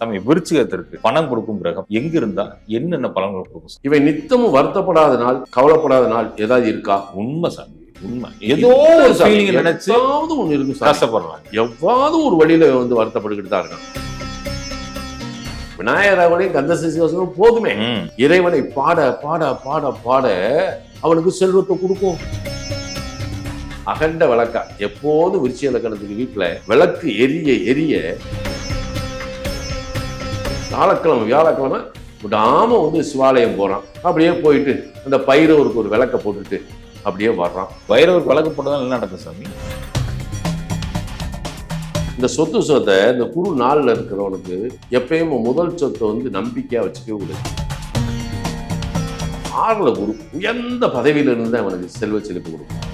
சாமி விருச்சிகத்திற்கு பணம் கொடுக்கும் கிரகம் எங்க இருந்தா என்னென்ன பலன்கள் கொடுக்கும்? இவன் நித்தமும் வருத்தப்படாத நாள் கவலைப்படாத நாள் ஏதாவது இருக்கா? உண்மை சாமி உண்மை. ஏதோ ஒரு ஃபீலிங் நினைச்சு ஏதாவது ஒண்ணு இருக்கும். கஷ்டப்படுறாங்க. எவ்வாவது ஒரு வழியில வந்து வருத்தப்பட்டுக்கிட்டு தான் இருக்கான் விநாயகராகவனையும் கந்த சிவசனும் போதுமே. இறைவனை பாட பாட பாட பாட அவனுக்கு செல்வத்தை கொடுக்கும். அகண்ட விளக்கா. எப்போது விருச்சி இலக்கணத்துக்கு வீட்டுல விளக்கு எரிய எரிய வியாழக்கிழமை வியாழக்கிழமை விடாம வந்து சிவாலயம் போறான். அப்படியே போயிட்டு அந்த பைரவருக்கு ஒரு விளக்க போட்டுட்டு அப்படியே வர்றான். வைரவர் பழக்கப்பட்டதான் என்ன நடக்கும் சாமி? இந்த சொத்து சொத்தை இந்த குரு நாளில் இருக்கிறவனுக்கு எப்பயும் முதல் சொத்தை வந்து நம்பிக்கையா வச்சுக்கவே கூடாது. ஆறுல குரு உயர்ந்த பதவியில இருந்து அவனுக்கு செல்வ செழிப்பு கொடுக்கும்.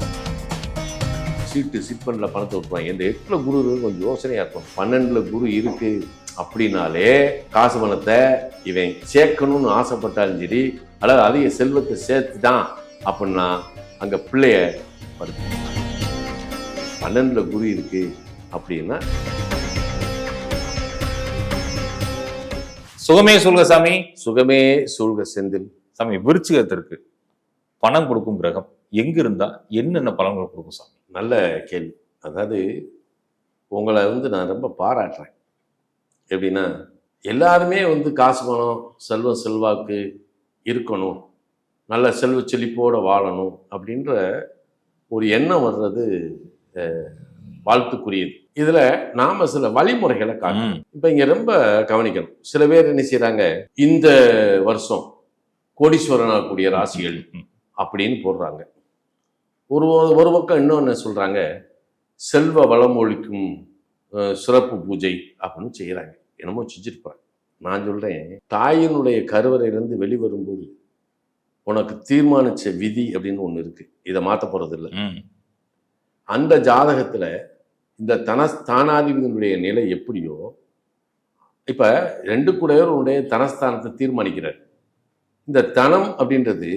சீட்டு சிப்பன்ல பணத்தை விட்டுருவாங்க இந்த எட்டுல குரு கொஞ்சம் யோசனையா இருக்கும். பன்னெண்டுல குரு இருக்கு. அப்படின்னாலே காசு பணத்தை இவன் சேர்க்கணும்னு ஆசைப்பட்டாலும் சரி அல்லது அதிக செல்வத்தை சேர்த்துட்டான் அப்படின்னா அங்க பிள்ளைய படுத்து பன்னெண்டுல குரு இருக்கு அப்படின்னா சுகமே சொல்லுங்க சாமி. சுகமே சூழ்க செந்தில். சாமி விருச்சிகத்திற்கு பணம் கொடுக்கும் கிரகம் எங்க இருந்தா என்னென்ன பலன்கள் கொடுக்கும் சாமி? நல்ல கேள்வி. அதாவது உங்களை வந்து நான் ரொம்ப பாராட்டுறேன். எப்படின்னா எல்லாருமே வந்து காசு பணம் செல்வம் செல்வாக்கு இருக்கணும். நல்ல செல்வ செழிப்போடு வாழணும் அப்படின்ற ஒரு எண்ணம் வர்றது வாழ்த்துக்குரியது. இதில் நாம் சில வழிமுறைகளை காட்டணும். ம். இப்போ இங்கே ரொம்ப கவனிக்கணும். சில பேர் என்ன செய்கிறாங்க இந்த வருஷம் கோடீஸ்வரனாகக்கூடிய ராசிகள் அப்படின்னு போடுறாங்க. ஒரு ஒரு பக்கம் இன்னொன்று சொல்கிறாங்க செல்வ வளம் ஒழிக்கும் சிறப்பு பூஜை அப்படின்னு செய்கிறாங்க என்னமோ செஞ்சிருப்பாங்க நான் சொல்கிறேன் தாயினுடைய கருவறையிலேருந்து வெளிவரும்போது உனக்கு தீர்மானிச்ச விதி அப்படின்னு ஒன்று இருக்குது இதை மாற்ற போகிறதில்ல ம். அந்த ஜாதகத்தில் இந்த தன ஸ்தானாதிபதியினுடைய நிலை எப்படியோ இப்போ ரெண்டு கூடையவருடைய தனஸ்தானத்தை தீர்மானிக்கிறார். இந்த தனம் அப்படின்றது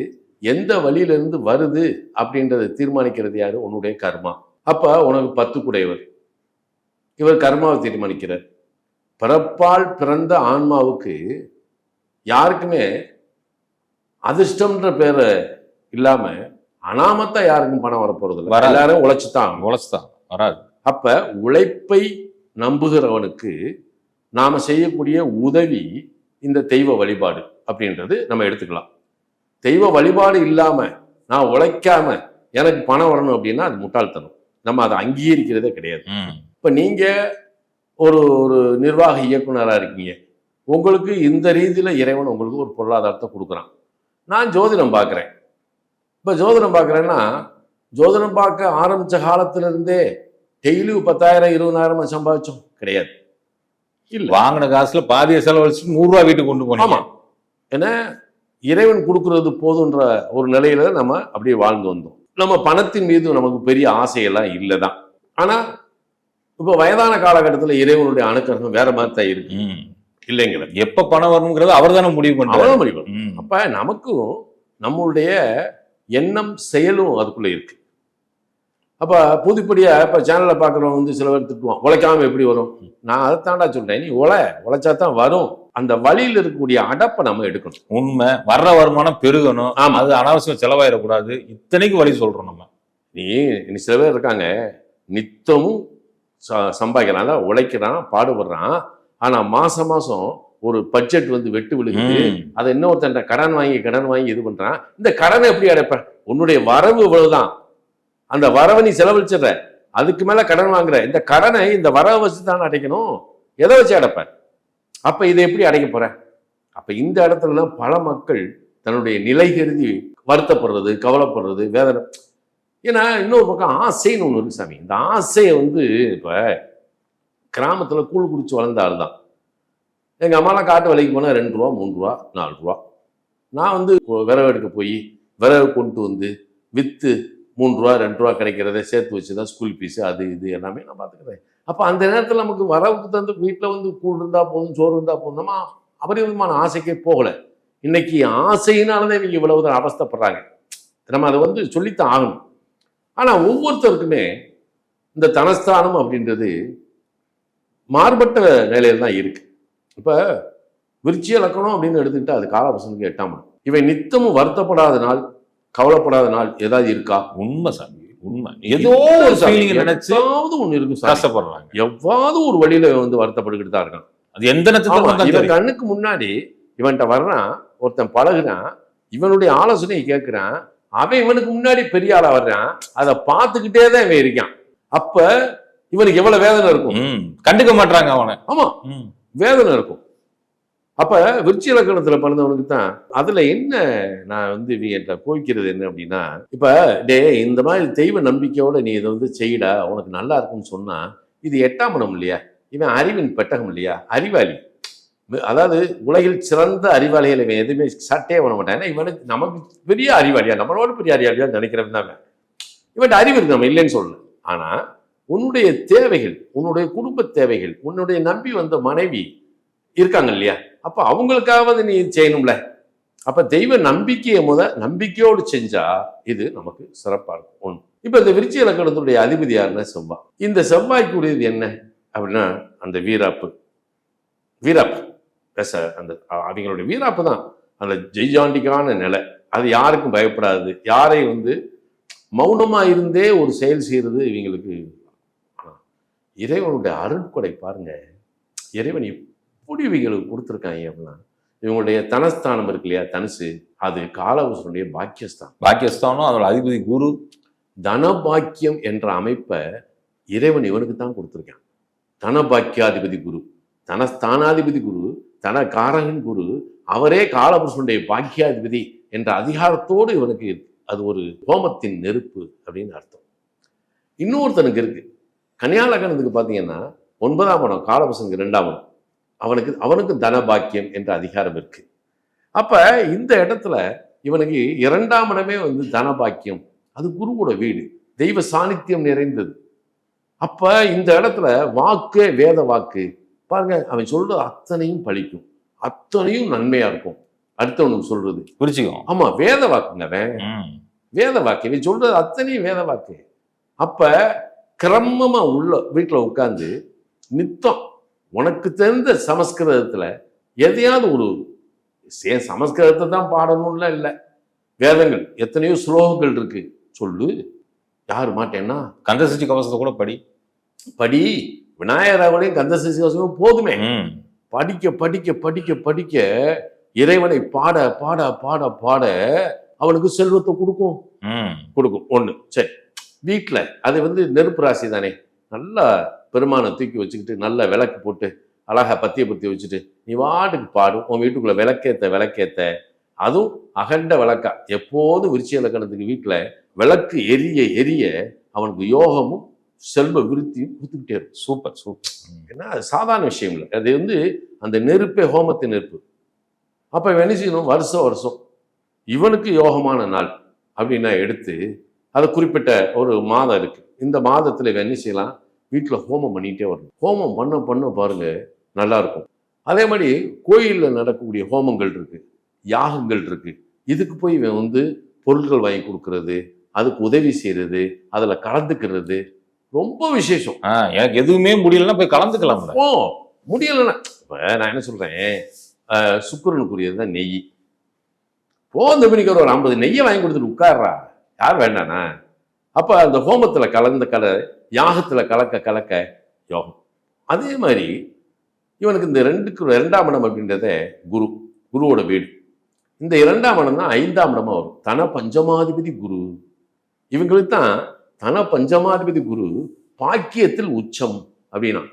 எந்த வழியிலிருந்து வருது அப்படின்றத தீர்மானிக்கிறது யாரு? உன்னுடைய கர்மா. அப்போ உனக்கு பத்து குடையவர். இவர் கர்மாவை தீர்மானிக்கிறார். பிறப்பால் பிறந்த ஆன்மாவுக்கு யாருக்குமே அதிர்ஷ்டம்ன்ற பேரை இல்லாம அனாமத்தா யாருக்கும் பணம் வரப்போறது வராது. எல்லாரும் உழைச்சுதான் உழைச்சுதான் வராது. அப்ப உழைப்பை நம்புகிறவனுக்கு நாம செய்யக்கூடிய உதவி இந்த தெய்வ வழிபாடு அப்படின்றது நம்ம எடுத்துக்கலாம். தெய்வ வழிபாடு இல்லாம நான் உழைக்காம எனக்கு பணம் வரணும் அப்படின்னா அது முட்டாள்தனம். நம்ம அதை அங்கீகரிக்கிறதே கிடையாது. இப்ப நீங்க ஒரு ஒரு நிர்வாக இயக்குனரா இருக்கீங்க. உங்களுக்கு இந்த ரீதியில இறைவன் உங்களுக்கு ஒரு பொருளாதாரத்தை கொடுக்குறான். நான் ஜோதிடம் பார்க்குறேன். இப்போ ஜோதிடம் பார்க்குறேன்னா ஜோதிடம் பார்க்க ஆரம்பிச்ச காலத்துல இருந்தே டெய்லி பத்தாயிரம் இருபதாயிரம் சம்பாதிச்சோம்? கிடையாது. இல்ல. வாங்கின காசுல பாதிய செலவழிச்சு நூறு ரூபாய் வீட்டுக்கு கொண்டு போனீங்க. ஆமா. ஏன்னா இறைவன் கொடுக்கறது போதுன்ற ஒரு நிலையில நம்ம அப்படியே வாழ்ந்து வந்தோம். நம்ம பணத்தின் மீது நமக்கு பெரிய ஆசையெல்லாம் இல்லை தான் ஆனா இப்போ வயதான காலகட்டத்தில் இறைவனுடைய அணுக்கரம் வேற மாதிரி தான் இருக்கு. இல்லைங்கிற எப்ப பணம் வரணுங்கிறது அவர் தானே முடிவு பண்றாரு. அவ்வளவு முடிவு. அப்ப நமக்கும் நம்மளுடைய எண்ணம் செயலும் அதுக்குள்ள இருக்கு. அப்ப புதுப்படியா இப்ப சேனல்ல பாக்குறவங்க வந்து சில பேர் திட்டுவான் உழைக்காம எப்படி வரும்? நான் அதை தாண்டா சொல்றேன். நீ உழை உழைச்சா தான் வரும். அந்த வழியில் இருக்கக்கூடிய அடப்பை நம்ம எடுக்கணும். உண்மை. வர்ற வருமானம் பெருகணும். ஆமா. அது அனாவசியம் செலவாயிடக்கூடாது. இத்தனைக்கு வழி சொல்றோம் நம்ம. நீ சில பேர் இருக்காங்க. நித்தமும் சம்பாதிக்கிறான் அதான் உழைக்கிறான் பாடுபடுறான். ஆனா மாசம் மாசம் ஒரு பட்ஜெட் வந்து வெட்டு விழுகுது. அதை இன்னொருத்தன் கடன் வாங்கி கடன் வாங்கி இது பண்றான். இந்த கடனை எப்படி அடைப்ப? உன்னுடைய வரவு இவ்வளவுதான். அந்த வரவை நீ செலவழிச்சிடுற. அதுக்கு மேல கடன் வாங்குற. இந்த கடனை இந்த வரவை வச்சு தான் அடைக்கணும். எதை வச்சு அடைப்ப? அப்ப இதை எப்படி அடைக்க போற? அப்ப இந்த இடத்துலலாம் பல மக்கள் தன்னுடைய நிலை கருதி வருத்தப்படுறது கவலைப்படுறது வேதனை ஏன்னா இன்னொரு பக்கம் ஆசைன்னு ஒன்று இருக்கு சாமி. இந்த ஆசையை வந்து இப்போ கிராமத்தில் கூழ் குடிச்சு வளர்ந்த ஆள் தான். எங்கள் அம்மாலாம் காட்டு வேலைக்கு போனால் ரெண்டு ரூபா மூணு ரூபா நாலு ரூபா. நான் வந்து விறகு எடுக்க போய் விறகு கொண்டு வந்து விற்று மூணு ரூபா ரெண்டு ரூபா கிடைக்கிறத சேர்த்து வச்சு தான் ஸ்கூல் ஃபீஸு அது இது எல்லாமே நான் பார்த்துக்கிறேன். அப்போ அந்த நேரத்தில் நமக்கு வரவுக்கு தந்து வீட்டில் வந்து கூழ் இருந்தால் போதும் சோறு இருந்தால் போதும். நம்ம அபரிவிதமான ஆசைக்கே போகலை. இன்னைக்கு ஆசையினாலதான் இவங்க இவ்வளவு அவஸ்தப்படுறாங்க. நம்ம அதை வந்து சொல்லித்தான் ஆகணும். ஆனால் ஒவ்வொருத்தருக்குமே இந்த தனஸ்தானம் அப்படின்றது மாறுபட்ட நிலையில தான் இருக்கு. இப்ப விருச்சிய லக்கணம் அப்படின்னு எடுத்துக்கிட்டா அது காலபுசனுக்கு எட்டாம். இவன் நித்தமும் வருத்தப்படாத நாள் கவலைப்படாத நாள் ஏதாவது இருக்கா? உண்மை சாமி உண்மை. ஏதோ ஒரு ஃபீலிங் நினைச்சு ஏதாவது ஒண்ணு இருக்கும் கஷ்டப்படுறாங்க. எவ்வாவது ஒரு வழியில வந்து வருத்தப்பட்டுக்கிட்டு தான் இருக்கான். அது எந்த இவன் கண்ணுக்கு முன்னாடி இவன்கிட்ட வர்றான் ஒருத்தன் பழகுறான் இவனுடைய ஆலோசனையை கேட்கிறான் அவன் இவனுக்கு முன்னாடி பெரிய ஆளா வர்றான். அதை பார்த்துக்கிட்டே தான் இவன் இருக்கான். அப்ப இவனுக்கு எவ்வளவு வேதனை இருக்கும்? கண்டுக்க மாட்டாங்க அவனை. ஆமா. வேதனை இருக்கும். அப்ப விருச்சி இலக்கணத்துல பிறந்தவனுக்கு தான் அதுல என்ன நான் வந்து இவங்கிட்ட கோவிக்கிறது என்ன அப்படின்னா இப்ப டே இந்த மாதிரி தெய்வ நம்பிக்கையோட நீ இதை வந்து செய்யடா உனக்கு நல்லா இருக்கும்னு சொன்னா இது எட்டாம் மனம் இல்லையா? இவன் அறிவின் பெட்டகம் இல்லையா? அறிவாளி. அதாவது உலகில் சிறந்த அறிவாளிகள் இவன் எதுவுமே சட்டையே பண்ண மாட்டான். ஏன்னா இவனுக்கு நமக்கு பெரிய அறிவாளியா நம்மளோட பெரிய அறிவாளியா நினைக்கிறவன் தான் இவன். அறிவு இருக்கு நம்ம இல்லைன்னு சொல்லல. ஆனா உன்னுடைய தேவைகள் உன்னுடைய குடும்ப தேவைகள் உன்னுடைய நம்பி வந்த மனைவி இருக்காங்க இல்லையா? அப்ப அவங்களுக்காவது நீ செய்யணும்ல. அப்ப தெய்வ நம்பிக்கையை முத நம்பிக்கையோடு செஞ்சா இது நமக்கு சிறப்பா இருக்கும். ஒன்று இப்ப இந்த விருச்சி இலக்கணத்துடைய அதிபதி யாருன்னா செவ்வாய். இந்த செவ்வாய்க்குரியது என்ன? அப்படின்னா அந்த வீராப்பு. வீராப்பு. பேச அந்த அவங்களுடைய வீராப்பு தான் அந்த ஜெய்ஜாண்டிக்கான நிலை. அது யாருக்கும் பயப்படாது. யாரையும் வந்து மௌனமா இருந்தே ஒரு செயல் செய்யறது இவங்களுக்கு இறைவனுடைய அருட்கொடை பாருங்க. இறைவன் எப்படி இவங்களுக்கு கொடுத்துருக்காங்க அப்படின்னா இவங்களுடைய தனஸ்தானம் இருக்கு இல்லையா தனுசு? அது காலவசனுடைய பாக்கியஸ்தானம். பாக்கியஸ்தானும் அதோட அதிபதி குரு. தனபாக்கியம் என்ற அமைப்பை இறைவன் இவனுக்கு தான் கொடுத்துருக்கான். தனபாக்கியாதிபதி குரு. தனஸ்தானாதிபதி குரு. தன காரகன் குரு அவரே காலபுருஷனுடைய பாக்கியாதிபதி என்ற அதிகாரத்தோடு இவனுக்கு அது ஒரு ஹோமத்தின் நெருப்பு அப்படின்னு அர்த்தம். இன்னொருத்தனுக்கு இருக்கு. கன்னியாலகனத்துக்கு பார்த்தீங்கன்னா ஒன்பதாம் படம் காலபுருஷனுக்கு ரெண்டாம் படம் அவனுக்கு அவனுக்கு தனபாக்கியம் என்ற அதிகாரம் இருக்கு. அப்ப இந்த இடத்துல இவனுக்கு இரண்டாம் இடமே வந்து தனபாக்கியம். அது குருவோட வீடு. தெய்வ சாநித்தியம் நிறைந்தது. அப்ப இந்த இடத்துல வாக்கே வேத வாக்கு பாருங்க அவன் சொல்றது அத்தனையும் பழிக்கும். அத்தனையும் நன்மையா இருக்கும். அடுத்தவனுக்கு சொல்றது. குறிச்சிக்கும் ஆமா வேத வாக்குங்க அவன். வேத வாக்கு. நீ சொல்றது அத்தனையும் வேத வாக்கு. அப்ப கிரமமா உள்ள வீட்டுல உட்கார்ந்து நித்தம். உனக்கு தெரிந்த சமஸ்கிருதத்துல எதையாவது ஒரு சே- சமஸ்கிருதத்தை தான் பாடணும்லாம் இல்லை. வேதங்கள் எத்தனையோ ஸ்லோகங்கள் இருக்கு. சொல்லு. யாரு மாட்டேன்னா? கந்தசஷ்டி கவசத்தை கூட படி. படி. விநாயகராவனையும் கந்த சசிவாசமும் போதுமே. படிக்க படிக்க படிக்க படிக்க இறைவனை பாட பாட பாட பாட அவனுக்கு செல்வத்தை கொடுக்கும். ம். கொடுக்கும். ஒண்ணு. சரி. வீட்டில் அது வந்து நெருப்பு ராசி தானே. நல்லா பெருமானை தூக்கி வச்சுக்கிட்டு நல்ல விளக்கு போட்டு அழகா பத்திய பத்தி வச்சுட்டு நீ வாட்டுக்கு பாடும் உன் வீட்டுக்குள்ள விளக்கேத்த விளக்கேத்த. அதுவும் அகண்ட விளக்கா. எப்போதும் விருச்சி இலக்கணத்துக்கு வீட்டுல விளக்கு எரிய எரிய அவனுக்கு யோகமும் செல்வ விருத்தியும் கொடுத்துக்கிட்டே இருக்கும். Super super. ஏன்னா அது சாதாரண விஷயம் இல்லை. அது வந்து அந்த நெருப்பே ஹோமத்தின் நெருப்பு. அப்போ என்ன செய்யணும்? வருஷம் வருஷம். இவனுக்கு யோகமான நாள் அப்படின்னா எடுத்து அதை குறிப்பிட்ட ஒரு மாதம் இருக்கு. இந்த மாதத்தில் இவன் என்ன செய்யலாம்? வீட்டில் ஹோமம் பண்ணிகிட்டே வரணும். ஹோமம் பண்ண பண்ண பாருங்க நல்லா இருக்கும் அதே மாதிரி கோயிலில் நடக்கக்கூடிய ஹோமங்கள் இருக்கு. யாகங்கள் இருக்கு. இதுக்கு போய் இவன் வந்து பொருட்கள் வாங்கி கொடுக்கறது அதுக்கு உதவி செய்யறது அதில் கலந்துக்கிறது ரொம்ப விசேஷம். எனக்கு எதுவுமே முடியலன்னா போய் கலந்துக்கலாம்ல ஓ முடியலன்னா இப்ப நான் என்ன சொல்றேன்? அஹ், சுக்கிரனுக்குரியது தான் நெய். போ இந்த மணிக்கு ஒரு ஐம்பது நெய்யை வாங்கி கொடுத்துட்டு உட்கார்றா. யார் வேண்டானா? அப்ப அந்த ஹோமத்துல கலந்த கல யாகத்துல கலக்க கலக்க யோகம். அதே மாதிரி இவனுக்கு இந்த ரெண்டுக்கு இரண்டாம் இடம் அப்படின்றத குரு குருவோட வீடு. இந்த இரண்டாம் இடம் தான் ஐந்தாம் இடமா வரும். தன பஞ்சமாதிபதி குரு. இவங்களுக்கு தான் தன பஞ்சமாதிபதி குரு பாக்கியத்தில் உச்சம் அப்படின்னா.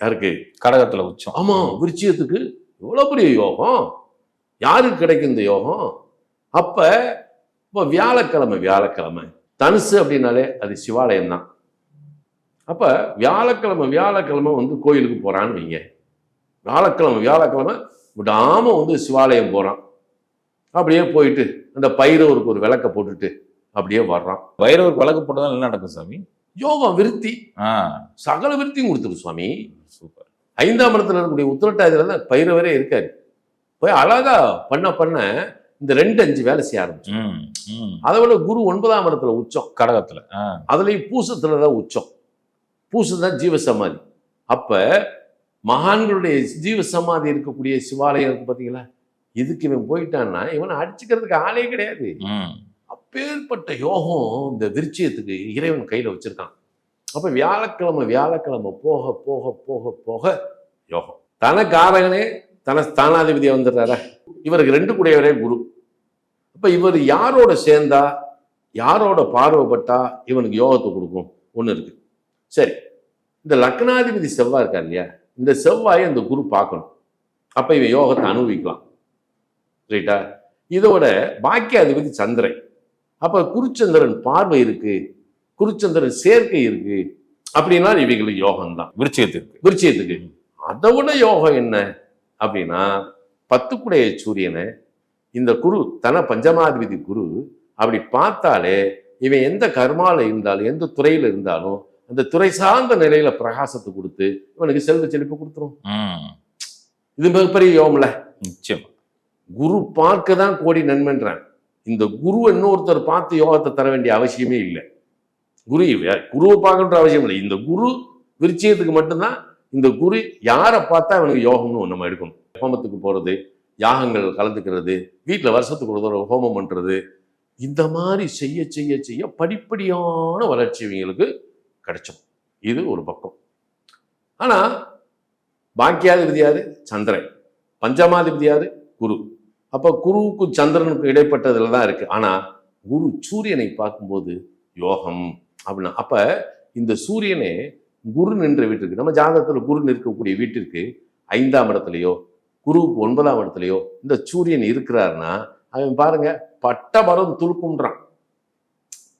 யாருக்கு? கடகத்துல உச்சம். ஆமா விருச்சியத்துக்கு எவ்வளவு பெரிய யோகம்? யாருக்கு கிடைக்கும் இந்த யோகம்? அப்ப இப்போ வியாழக்கிழமை வியாழக்கிழமை. தனுசு அப்படின்னாலே அது சிவாலயம் தான் அப்ப வியாழக்கிழமை வியாழக்கிழமை வந்து கோயிலுக்கு போறான்னு வைங்க. வியாழக்கிழமை வியாழக்கிழமை விடாம வந்து சிவாலயம் போறான். அப்படியே போயிட்டு அந்த பைரவருக்கு ஒரு விளக்க போட்டுட்டு அப்படியே வர்றான். வைரவர் வழக்கு போட்டதால் என்ன நடக்கும் சாமி? யோகம் விருத்தி. சகல விருத்தியும் கொடுத்துரு சுவாமி. சூப்பர். ஐந்தாம் இடத்துல இருக்கக்கூடிய உத்திரட்டாதியில தான் பைரவரே இருக்காரு. போய் அழகா பண்ண பண்ண இந்த ரெண்டு அஞ்சு வேலை செய்ய ஆரம்பிச்சு. அதை விட குரு ஒன்பதாம் இடத்துல உச்சம். கடகத்துல. அதுலயும் பூசத்துல தான் உச்சம். பூசம் தான் ஜீவசமாதி. அப்ப மகான்களுடைய ஜீவ சமாதி இருக்கக்கூடிய சிவாலயம் இருக்கு பார்த்தீங்களா இதுக்கு இவன் போயிட்டான்னா இவனை அடிச்சுக்கிறதுக்கு ஆளே கிடையாது. அப்பேற்பட்ட யோகம் இந்த விருச்சியத்துக்கு இறைவன் கையில் வச்சிருக்கான். அப்போ வியாழக்கிழமை வியாழக்கிழமை போக போக போக போக யோகம். தனக்காரகனே தன ஸ்தானாதிபதியை வந்துடுறார? இவருக்கு ரெண்டு கூடையவரே குரு. அப்போ இவர் யாரோட சேர்ந்தா யாரோட பார்வைப்பட்டா இவனுக்கு யோகத்தை கொடுக்கும்? ஒன்று இருக்கு. சரி இந்த லக்னாதிபதி செவ்வாய் இருக்கா இல்லையா? இந்த செவ்வாயை இந்த குரு பார்க்கணும். அப்போ இவன் யோகத்தை அனுபவிக்கலாம். ரைட்டா இதோட பாக்கியாதிபதி சந்திரன். அப்ப குருச்சந்திரன் பார்வை இருக்கு குருச்சந்திரன் சேர்க்கை இருக்கு அப்படின்னா இவைகளுக்கு யோகம் தான் விருச்சிகத்திற்கு விருச்சியத்துக்கு அதை விட யோகம் என்ன? அப்படின்னா பத்துக்குடைய சூரியனை இந்த குரு தன பஞ்சமாதிபதி குரு அப்படி பார்த்தாலே இவன் எந்த கர்மால இருந்தாலும் எந்த துறையில இருந்தாலும் அந்த துறை சார்ந்த நிலையில பிரகாசத்தை கொடுத்து இவனுக்கு செல்வ செழிப்பு கொடுத்துரும். இது மிகப்பெரிய யோகம்ல. நிச்சயம். குரு பார்க்க தான் கோடி நன்மைன்றான். இந்த குரு இன்னொருத்தர் பார்த்து யோகத்தை தர வேண்டிய அவசியமே இல்லை. குரு குருவை பார்க்கன்ற அவசியம் இல்லை. இந்த குரு விருச்சியத்துக்கு மட்டும்தான் இந்த குரு யாரை பார்த்தா அவனுக்கு யோகம்னு நம்ம எடுக்கணும். ஹோமத்துக்கு போகிறது யாகங்கள் கலந்துக்கிறது வீட்டில் வருஷத்துக்கு ஒரு தடவை ஹோமம் பண்ணுறது இந்த மாதிரி செய்ய செய்ய செய்ய படிப்படியான வளர்ச்சி இவங்களுக்கு கிடைச்சோம். இது ஒரு பக்கம். ஆனால் பாக்கியாதிபதி யாரு? சந்திரன். பஞ்சமாதிபதி யாரு? குரு. அப்போ குருவுக்கும் சந்திரனுக்கும் இடைப்பட்டதில் தான் இருக்கு. ஆனால் குரு சூரியனை பார்க்கும்போது யோகம் அப்படின்னா அப்போ இந்த சூரியனே குரு நின்ற வீட்டிற்கு நம்ம ஜாதகத்தில் குரு நிற்கக்கூடிய வீட்டிற்கு ஐந்தாம் இடத்துலையோ குருவுக்கு ஒன்பதாம் இடத்துலையோ இந்த சூரியன் இருக்கிறாருன்னா அவன் பாருங்க பட்ட மரம் துளுக்கும்ன்றான்.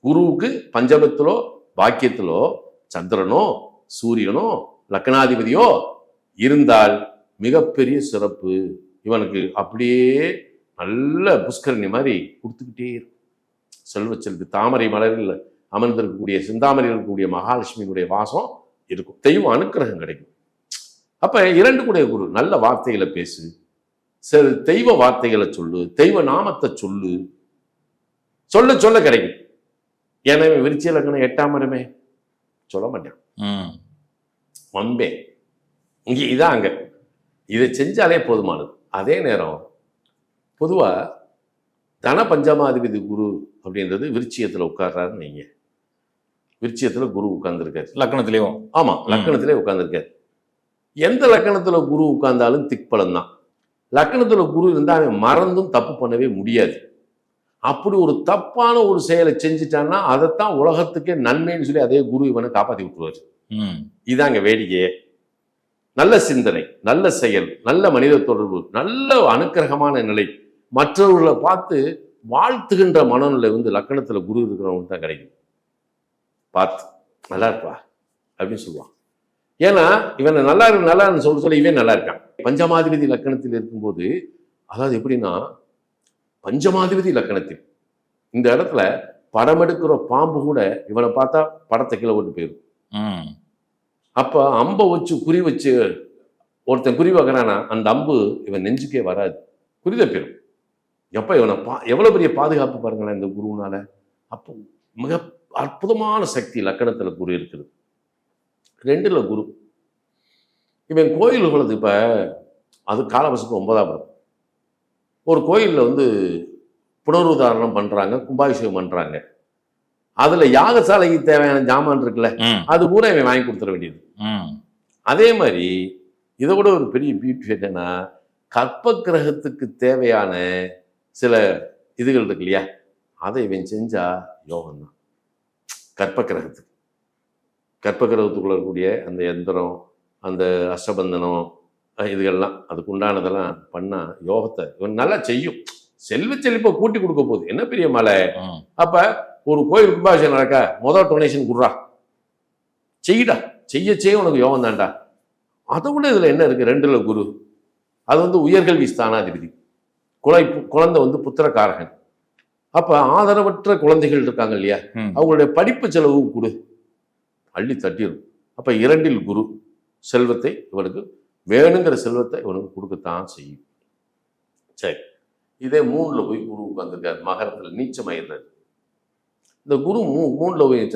குருவுக்கு பஞ்சமத்திலோ பாக்கியத்திலோ சந்திரனோ சூரியனோ லக்னாதிபதியோ இருந்தால் மிகப்பெரிய சிறப்பு. இவனுக்கு அப்படியே நல்ல புஷ்கரணி மாதிரி கொடுத்துக்கிட்டே இருக்கும். செல்வ செல்வி தாமரை மலரில் அமர்ந்திருக்கக்கூடிய சிந்தாமரையில் இருக்கக்கூடிய மகாலட்சுமியினுடைய வாசம் இருக்கும். தெய்வம் அனுக்கிரகம் கிடைக்கும். அப்ப இரண்டு கூடிய குரு நல்ல வார்த்தைகளை பேசு சரி தெய்வ வார்த்தைகளை சொல்லு தெய்வ நாமத்தை சொல்லு. சொல்ல சொல்ல கிடைக்கும். ஏன்னா விருச்சிய லக்னம் எட்டாம் இடமே சொல்ல மாட்டான். வம்பே. இங்கே இதான் அங்க. இதை செஞ்சாலே போதுமானது. அதே நேரம் பொதுவா தன பஞ்சமாதிபதி குரு அப்படின்றது விருச்சியத்துல உட்கார்றாருன்னு நீங்க. விருச்சியத்துல குரு உட்கார்ந்துருக்காரு. லக்னத்திலையும் ஆமா லக்கணத்திலே உட்கார்ந்துருக்காரு. எந்த லக்கணத்துல குரு உட்கார்ந்தாலும் திக்பலம் தான் லக்கணத்துல குரு இருந்தா அவன் மறந்தும் தப்பு பண்ணவே முடியாது. அப்படி ஒரு தப்பான ஒரு செயலை செஞ்சுட்டான்னா அதைத்தான் உலகத்துக்கே நன்மைன்னு சொல்லி அதே குரு இவனை காப்பாத்தி விட்டுருவாரு. ம். இதாங்க வேடிக்கையே. நல்ல சிந்தனை நல்ல செயல் நல்ல மனித தொடர்பு நல்ல அனுக்கிரகமான நிலை. மற்றவர்களை பார்த்து வாழ்த்துகின்ற மனநிலை வந்து லக்கணத்தில் குரு இருக்கிறவங்க தான் கிடைக்கும். பார்த்து நல்லா இருப்பா அப்படின்னு சொல்லுவான். ஏன்னா இவனை நல்லா இருக்கு நல்லா சொல்ல சொல்ல இவன் நல்லா இருக்கான். பஞ்சமாதிபதி லக்கணத்தில் இருக்கும்போது அதாவது எப்படின்னா பஞ்சமாதிபதி லக்கணத்தில் இந்த இடத்துல படம் எடுக்கிற பாம்பு கூட இவனை பார்த்தா படத்தை கீழே ஓட்டு போயிடும் ம். அப்போ அம்பை வச்சு குறி வச்சு ஒருத்தன் குறி வைக்கிறானா அந்த அம்பு இவன் நெஞ்சுக்கே வராது. குறி தப்பிடும் எப்போ இவனை பா எவ்வளோ பெரிய பாதுகாப்பு பாருங்களேன் இந்த குருவினால. அப்போ மிக அற்புதமான சக்தி லக்கணத்தில் குரு இருக்குது ரெண்டில் குரு. இவன் கோயில் உள்ளது இப்போ அது காலவசத்துக்கு ஒன்பதாம் ஒரு கோயிலில் வந்து புனருதாரணம் பண்ணுறாங்க கும்பாபிஷேகம் பண்ணுறாங்க அதுல யாகசாலைக்கு தேவையான ஜாமான் இருக்குல்ல அது பூரா இவன் வாங்கி கொடுத்துட வேண்டியது. அதே மாதிரி இதை விட ஒரு பெரிய பியூட்டி என்னன்னா கற்ப கிரகத்துக்கு தேவையான சில இதுகள் இருக்கு இல்லையா? அதை இவன் செஞ்சா யோகம்தான். கற்ப கிரகத்துக்கு கற்ப கிரகத்துக்குள்ள இருக்கக்கூடிய அந்த எந்திரம் அந்த அஷ்டபந்தனம் இதுகள்லாம் அதுக்கு உண்டானதெல்லாம் பண்ணா யோகத்தை இவன் நல்லா செய்யும். செல்வ செழிப்பை கூட்டி கொடுக்க போகுது. என்ன பெரிய மலை? அப்ப ஒரு கோயில் கும்பாபிஷேகம் நடக்க முதல் டொனேஷன் குடுறா. செய்யடா செய்ய செய்ய உனக்கு யோகம் தான்டா. அதை விட இதுல என்ன இருக்கு? ரெண்டுல குரு. அது வந்து உயர்கல்வி ஸ்தானாதிபதி. குலை குழந்தை வந்து புத்திரக்காரகன். அப்ப ஆதரவற்ற குழந்தைகள் இருக்காங்க இல்லையா. அவங்களுடைய படிப்பு செலவு கொடு. அள்ளி தட்டிடும் அப்ப இரண்டில் குரு. செல்வத்தை இவனுக்கு வேணுங்கிற செல்வத்தை இவனுக்கு கொடுக்கத்தான் செய்யும். சரி. இதே மூணுல போய் குரு உட்காந்துருக்காரு மகரத்துல நீச்சமாயிடுறாரு இந்த குரு மூ மூணில் போய்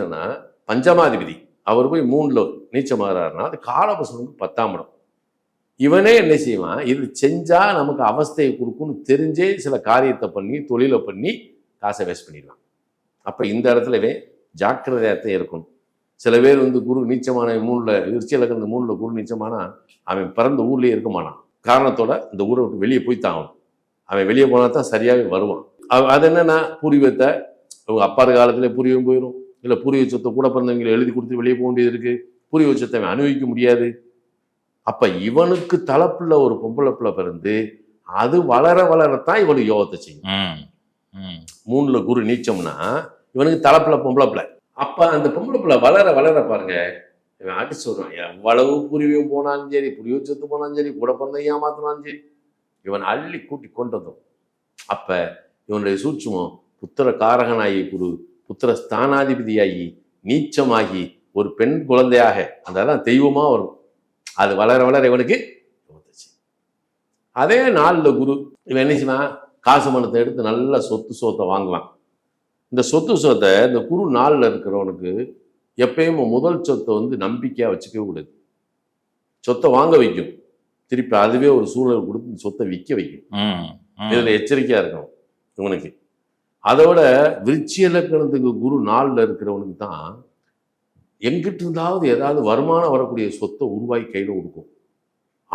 பஞ்சமாதிபதி. அவர் போய் மூணில் நீச்சமாகறாருன்னா அது காலபசனுக்கு பத்தாம் இடம். இவனே என்ன செய்வான்? இது செஞ்சால் நமக்கு அவஸ்தையை கொடுக்கும்னு தெரிஞ்சே சில காரியத்தை பண்ணி தொழிலை பண்ணி காசை வேஸ்ட் பண்ணிடலாம் அப்போ இந்த இடத்துலவே ஜாக்கிரதையாகத்தான் இருக்கணும். சில பேர் வந்து குரு நீச்சமான மூணில் விருச்சியில் இருக்கிற மூணில் குரு நீச்சமானா அவன் பிறந்த ஊர்லேயே இருக்க மாட்டான். காரணத்தோட இந்த ஊரை விட்டு வெளியே போய் தான் அவன் வெளியே போனால் தான் சரியாகவே வருவான். அவ- அது என்னென்னா பூர்வீகத்தை அவங்க அப்பா காலத்துல பூர்வீகம் போயிடும் இல்லை பூர்வீக சொத்தை கூட பிறந்தவங்களை எழுதி கொடுத்து வெளியே போக வேண்டியது இருக்கு. பூர்வீக சொத்தை அவன் அனுபவிக்க முடியாது. அப்ப இவனுக்கு தலைப்புள்ள ஒரு பொம்பளை பிள்ளை பிறந்து அது வளர வளரத்தான் இவனுக்கு யோகத்தை செய்யும். மூணுல குரு நீச்சம்னா இவனுக்கு தலைப்புல பொம்பளை பிள்ளை. அப்ப அந்த பொம்பளை பிள்ளை வளர வளர பாருங்க இவன் அடிச்சு வருவான் எவ்வளவு புரிவியும் போனாலும் சரி புரிய சொத்து போனாலும் சரி கூட பிறந்த ஏமாத்தினாலும் சரி. இவன் அள்ளி கூட்டி கொண்டு வந்தோம் அப்ப இவனுடைய சூட்சுமம் புத்திர காரகனாகி குரு புத்திர ஸ்தானாதிபதியாகி நீச்சமாகி ஒரு பெண் குழந்தையாக அதெல்லாம் தெய்வமா வரும். அது வளர வளர இவனுக்கு. அதே நாள்ல குரு இவன் என்ன செய்வான்? காசு பணத்தை எடுத்து நல்ல சொத்து சொத்தை வாங்குவான். இந்த சொத்து சொத்தை இந்த குரு நாளில் இருக்கிறவனுக்கு எப்பயும் முதல் சொத்தை வந்து நம்பிக்கையா வச்சுக்கவே கூடாது. சொத்தை வாங்க வைக்கும். திருப்பி அதுவே ஒரு சூழல் கொடுத்து இந்த சொத்தை விற்க வைக்கும். இதுல எச்சரிக்கையா இருக்கணும் இவனுக்கு. அதோட விருச்சி இலக்கணத்துக்கு குரு நாளில் இருக்கிறவனுக்கு தான் எங்கிட்டு இருந்தாவது ஏதாவது வருமானம் வரக்கூடிய சொத்தை உருவாக்கி கையில் கொடுக்கும்.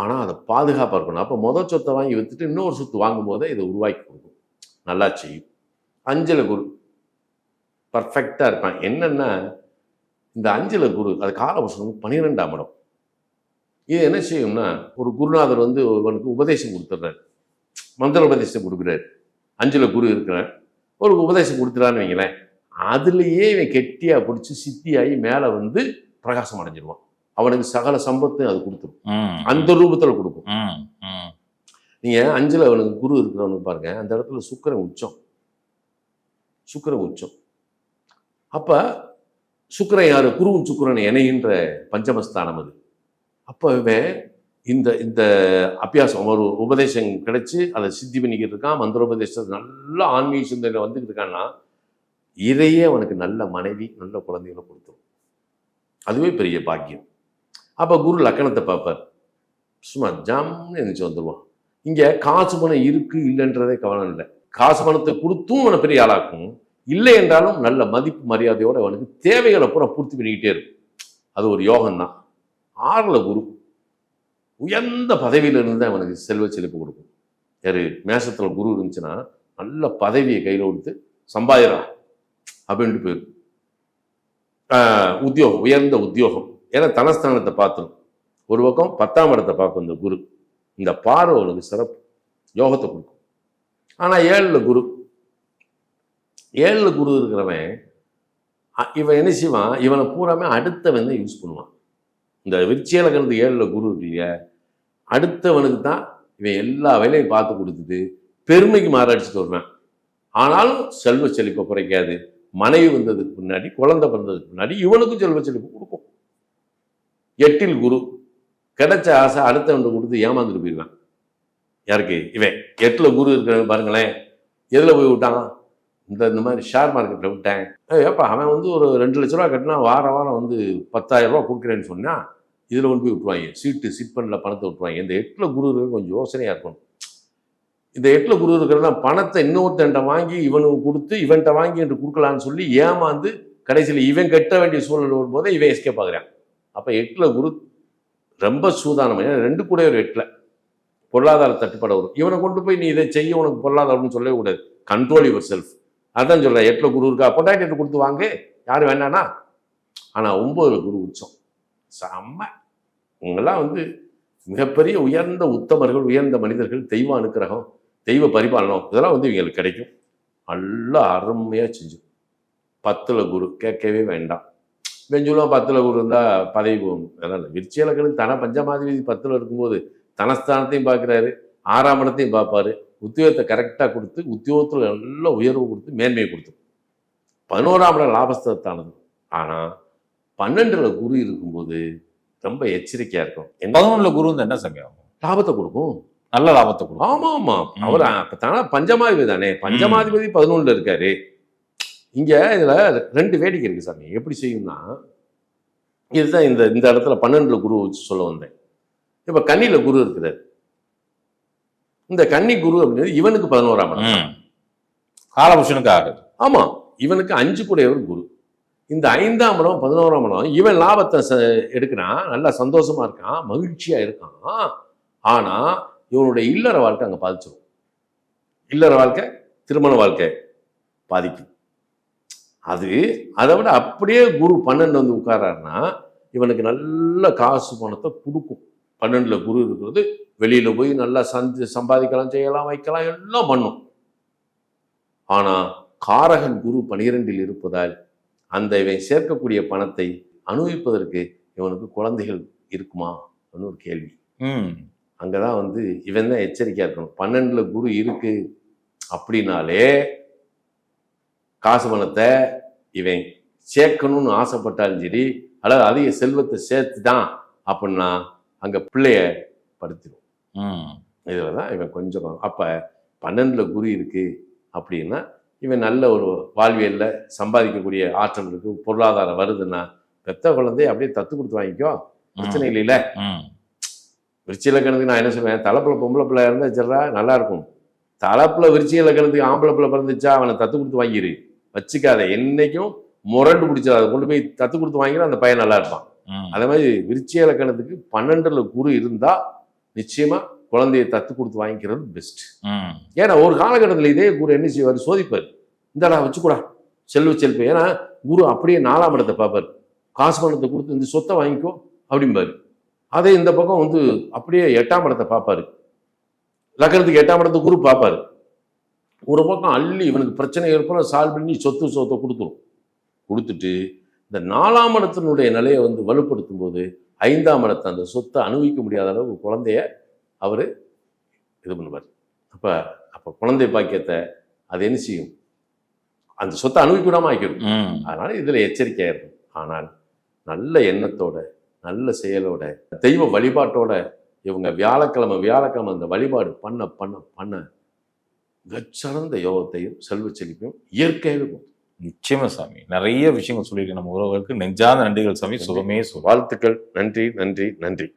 ஆனால் அதை பாதுகாப்பாக இருக்கணும். அப்போ மொதல் சொத்தை வாங்கி வித்துட்டு இன்னொரு சொத்து வாங்கும் போதே இதை உருவாக்கி கொடுக்கும். நல்லா செய்யும். அஞ்சல குரு. பர்ஃபெக்டாக இருப்பான். என்னென்னா இந்த அஞ்சல குரு அது காலவசனம் பன்னிரெண்டாம் இடம். இது என்ன செய்யும்னா ஒரு குருநாதர் வந்து இவனுக்கு உபதேசம் கொடுத்துட்றாரு. மந்திர உபதேசம் கொடுக்குறாரு. அஞ்சல குரு இருக்கிறார். ஒரு உபதேசம் கொடுத்துறான்னு வைங்களேன். அதுலேயே இவன் கெட்டியாக பிடிச்சி சித்தியாகி மேலே வந்து பிரகாசம் அடைஞ்சிருவான். அவனுக்கு சகல சம்பத்து அது கொடுத்துரும். அந்த ரூபத்தில் கொடுக்கும். நீங்கள் அஞ்சுல அவனுக்கு குரு இருக்கிறவனுக்கு பாருங்க அந்த இடத்துல சுக்கிரன் உச்சம். சுக்கிரன் உச்சம். அப்போ சுக்கிரன் யாரு? குருவும் சுக்கிரன் இணைகின்ற பஞ்சமஸ்தானம் அது. அப்போ இவன் இந்த இந்த அபியாசம் ஒரு உபதேசம் கிடைச்சி அதை சித்தி பண்ணிக்கிட்டு இருக்கான் மந்திரோபதேசம் நல்ல ஆன்மீக சிந்தனை வந்துக்கிட்டு இருக்கான்னா இதையே அவனுக்கு நல்ல மனைவி நல்ல குழந்தைகளை கொடுத்துரும். அதுவே பெரிய பாக்கியம். அப்போ குரு லக்கணத்தை பார்ப்பார். சும்மா ஜாம்னு எழுந்துச்சு வந்துடுவான் இங்கே காசு பணம் இருக்கு இல்லைன்றதே கவனம் இல்லை. காசு பணத்தை கொடுத்தும் அவனை பெரிய ஆளாக்கும். இல்லை என்றாலும் நல்ல மதிப்பு மரியாதையோடு அவனுக்கு தேவைகளை பூரா பூர்த்தி பண்ணிக்கிட்டே இருக்கும். அது ஒரு யோகம்தான். ஆறுல குரு. உயர்ந்த பதவியிலிருந்து தான் அவனுக்கு செல்வ செழிப்பு கொடுக்கும். யாரு? மேசத்தில் குரு இருந்துச்சுன்னா நல்ல பதவியை கையில் கொடுத்து சம்பாதிரா அப்படின்ட்டு போயிடும் உத்தியோகம் உயர்ந்த உத்தியோகம். ஏன்னா தனஸ்தானத்தை பார்த்துடும் ஒரு பக்கம் பத்தாம் இடத்தை பார்க்கும் இந்த குரு. இந்த பார்வை அவனுக்கு சிறப்பு. யோகத்தை கொடுக்கும். ஆனால் ஏழில் குரு. ஏழில் குரு இருக்கிறவன் இவன் என்ன செய்வான்? இவனை பூராமே அடுத்தவன் தான் யூஸ் பண்ணுவான். இந்த விருச்சியில ஏழில் குரு இருக்கு இல்லையா? அடுத்தவனுக்கு தான் இவன் எல்லா வேலையும் பார்த்து கொடுத்துட்டு பெருமைக்கு மாறடிச்சுட்டு வருவான். ஆனாலும் செல்வ செழிப்பை குறைக்காது. மனைவி வந்ததுக்கு முன்னாடி குழந்தை பிறந்ததுக்கு முன்னாடி இவனுக்கும் செல்வ செழிப்பு கொடுக்கும். எட்டில் குரு கிடைச்ச ஆசை அடுத்தவன் கொடுத்து ஏமாந்துட்டு போயிடுவான். யாருக்கு? இவன். எட்டில் குரு இருக்கிறவன் பாருங்களேன். எதில் போய் விட்டான்? இந்த இந்த மாதிரி ஷேர் மார்க்கெட்டில் விட்டேன். ஏப்பா அவன் வந்து ஒரு ரெண்டு லட்ச ரூபா கட்டினா வாரம் வாரம் வந்து பத்தாயிரம் ரூபா கொடுக்குறேன்னு சொன்னால் இதில் கொண்டு போய் விட்டுருவாங்க. சீட்டு சிட் பண்ணல பணத்தை விட்டுருவாங்க. இந்த எட்டில் குரு இருக்க கொஞ்சம் யோசனையாக இருக்கணும். இந்த எட்டில் குரு இருக்கிறனா பணத்தை இன்னொருத்தன்ட்ட வாங்கி இவனுக்கு கொடுத்து இவன்கிட்ட வாங்கி என்று கொடுக்கலான்னு சொல்லி ஏமாந்து கடைசியில் இவன் கட்ட வேண்டிய சூழல் வரும்போதே இவன் எஸ்கேப் ஆகுறான். அப்போ எட்டில் குரு ரொம்ப சூதானம்? ஏன்னா ரெண்டு கூட ஒரு எட்டில். பொருளாதார தட்டுப்பாடு வரும். இவனை கொண்டு போய் நீ இதை செய்ய உனக்கு பொருளாதாரம்னு சொல்லவே கூடாது. கண்ட்ரோல் யுவர் செல்ஃப் அதான் சொல்கிறேன் எட்டில் குரு இருக்கா? பொட்டாட்டி எட்டு கொடுத்து வாங்க. யாரும் வேண்டானா? ஆனால் ஒம்பது குரு உச்சம். செம்ம. இவங்கெல்லாம் வந்து மிகப்பெரிய உயர்ந்த உத்தமர்கள் உயர்ந்த மனிதர்கள் தெய்வ அனுக்கிரகம் தெய்வ பரிபாலனம் இதெல்லாம் வந்து இவங்களுக்கு கிடைக்கும். நல்லா அருமையாக செஞ்சு. பத்தில் குரு கேட்கவே வேண்டாம். வெஞ்சுலாம் பத்தில் குரு இருந்தால் பதவி போகும். அதெல்லாம் இல்லை. தன பஞ்சமாதிபதி பத்தில் இருக்கும்போது தனஸ்தானத்தையும் பார்க்குறாரு ஆறாம் இடத்தையும் பார்ப்பாரு. உத்தியோகத்தை கரெக்டாக கொடுத்து உத்தியோகத்தில் நல்ல உயர்வு கொடுத்து மேன்மையை கொடுத்து. பதினோராம் இடம் லாபஸ்தானது ஆனால் பன்னெண்டுல குரு இருக்கும்போது ரொம்ப எச்சரிக்கையா இருக்கும். பதினொன்றுல குரு வந்து என்ன சமயம்? லாபத்தை கொடுக்கும். நல்ல லாபத்தை கொடுக்கும். ஆமா ஆமா. அவர் தானே பஞ்சமாதிபதி தானே? பஞ்சமாதிபதி பதினொன்றுல இருக்காரு. இங்க இதுல ரெண்டு வேடிக்கை இருக்கு சாமி. எப்படி செய்யும்னா இதுதான் இந்த இந்த இடத்துல பன்னெண்டுல குரு வச்சு சொல்ல வந்தேன். இப்ப கன்னியில குரு இருக்கிறார். இந்த கன்னி குரு அப்படிங்கிறது இவனுக்கு பதினோராம் இடம். ம். காலபுருஷனுக்கு ஆகுது ஆமா. இவனுக்கு அஞ்சு கூடையவர் குரு. இந்த ஐந்தாம் இடம் பதினோராம் இடம் இவன் லாபத்தை ச- எடுக்கிறான் நல்லா சந்தோஷமா இருக்கான் மகிழ்ச்சியா இருக்கான். ஆனா இவனுடைய இல்லற வாழ்க்கை அங்கே பாதிச்சிடும் இல்லற வாழ்க்கை திருமண வாழ்க்கை பாதிக்கும். அது அதை விட அப்படியே குரு பன்னெண்டு வந்து உட்காராருன்னா இவனுக்கு நல்ல காசு பணத்தை கொடுக்கும். பன்னெண்டுல குரு இருக்கிறது வெளியில போய் நல்லா சந்தி சம்பாதிக்கலாம் செய்யலாம் வைக்கலாம் எல்லாம் பண்ணும். ஆனா காரகன் குரு பனிரெண்டில் இருப்பதால் அந்த இவன் சேர்க்கக்கூடிய பணத்தை அனுபவிப்பதற்கு இவனுக்கு குழந்தைகள் இருக்குமா? அப்படின்னு ஒரு கேள்வி. ம். அங்கதான் வந்து இவன் தான் எச்சரிக்கையா இருக்கணும். பன்னெண்டுல குரு இருக்கு அப்படின்னாலே காசு பணத்தை இவன் சேர்க்கணும்னு ஆசைப்பட்டாலும் சரி அல்லது அதிக செல்வத்தை சேர்த்து தான் அப்படின்னா அங்க பிள்ளைய படுத்திடும் ம். இதில் தான் இவன் கொஞ்சம் அப்போ பன்னெண்டில் குரு இருக்கு அப்படின்னா இவன் நல்ல ஒரு வாழ்வியலில் சம்பாதிக்கக்கூடிய ஆற்றல் இருக்கு பொருளாதாரம் வருதுன்னா பெத்த குழந்தைய அப்படியே தத்து கொடுத்து வாங்கிக்கோ. பிரச்சனை இல்லைல்ல. ம். விருச்சி இலக்கணத்துக்கு நான் என்ன சொல்லுவேன் தலைப்புல பொம்பளை பிள்ளை இருந்தா சரிடா நல்லா இருக்கும். தலைப்புல விருச்சி இலக்கணத்துக்கு ஆம்பளை பிள்ளை பிறந்துச்சா அவனை தத்து கொடுத்து வாங்கிரு. வச்சுக்காத. என்னைக்கும் முரண்டு பிடிச்சிடாத. கொண்டு போய் தத்து கொடுத்து வாங்கினா அந்த பையன் நல்லா இருப்பான். அதே மாதிரி விருச்சி இலக்கணத்துக்கு பன்னெண்டுல குரு இருந்தா நிச்சயமா குழந்தையை தத்து கொடுத்து வாங்கிக்கிறது பெஸ்ட் ஏன்னா ஒரு காலகட்டத்தில் இதே குரு என்ன செய்வார்? சோதிப்பார். இந்தாடா வச்சுக்கூடா. செல்வ செல்வ ஏன்னா குரு அப்படியே நாலாம் இடத்தை பார்ப்பார். காசு பணத்தை கொடுத்து இந்த சொத்தை வாங்கிக்கோ அப்படிம்பாரு. அதே இந்த பக்கம் வந்து அப்படியே எட்டாம் இடத்தை பார்ப்பாரு. லக்கணத்துக்கு எட்டாம் இடத்தை குரு பார்ப்பாரு. ஒரு பக்கம் அள்ளி இவனுக்கு பிரச்சனை ஏற்படும் சால்வ் பண்ணி சொத்து சொத்தை கொடுத்துரும். கொடுத்துட்டு இந்த நாலாம் இடத்தினுடைய நிலையை வந்து வலுப்படுத்தும் போது ஐந்தாம் இடத்தை அந்த சொத்தை அனுபவிக்க முடியாத அளவுக்கு குழந்தைய அவர் இது பண்ணுவார். அப்போ அப்போ குழந்தை பாக்கியத்தை அது என்ன செய்யும்? அந்த சொத்தை அனுபவிக்க விடாம ஆக்கிடும் அதனால இதில் எச்சரிக்கையாக இருக்கும் ஆனால் நல்ல எண்ணத்தோட நல்ல செயலோட தெய்வ வழிபாட்டோட இவங்க வியாழக்கிழமை வியாழக்கிழமை அந்த வழிபாடு பண்ண பண்ண பண்ண மிகச்சிறந்த யோகத்தையும் செல்வ செழிப்பையும் இயற்கையாகவே கொடுக்கும். நிச்சயமா சாமி. நிறைய விஷயங்கள் சொல்லியிருக்கேன். நம்ம உறவுகளுக்கு நெஞ்சாத நன்றிகள் சாமி. சுகம். வாழ்த்துக்கள். நன்றி நன்றி நன்றி.